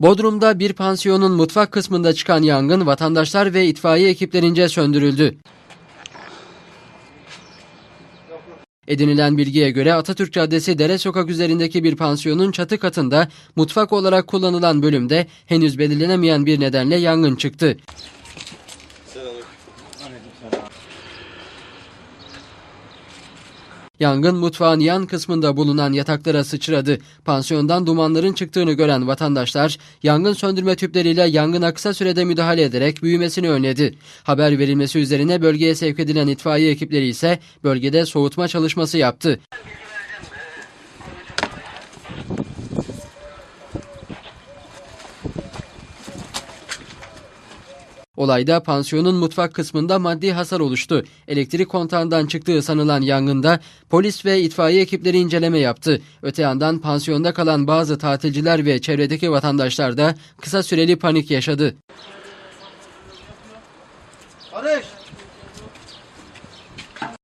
Bodrum'da bir pansiyonun mutfak kısmında çıkan yangın vatandaşlar ve itfaiye ekiplerince söndürüldü. Edinilen bilgiye göre Atatürk Caddesi Dere Sokak üzerindeki bir pansiyonun çatı katında mutfak olarak kullanılan bölümde henüz belirlenemeyen bir nedenle yangın çıktı. Yangın mutfağın yan kısmında bulunan yataklara sıçradı. Pansiyondan dumanların çıktığını gören vatandaşlar yangın söndürme tüpleriyle yangına kısa sürede müdahale ederek büyümesini önledi. Haber verilmesi üzerine bölgeye sevk edilen itfaiye ekipleri ise bölgede soğutma çalışması yaptı. Olayda pansiyonun mutfak kısmında maddi hasar oluştu. Elektrik kontağından çıktığı sanılan yangında polis ve itfaiye ekipleri inceleme yaptı. Öte yandan pansiyonda kalan bazı tatilciler ve çevredeki vatandaşlar da kısa süreli panik yaşadı. Barış!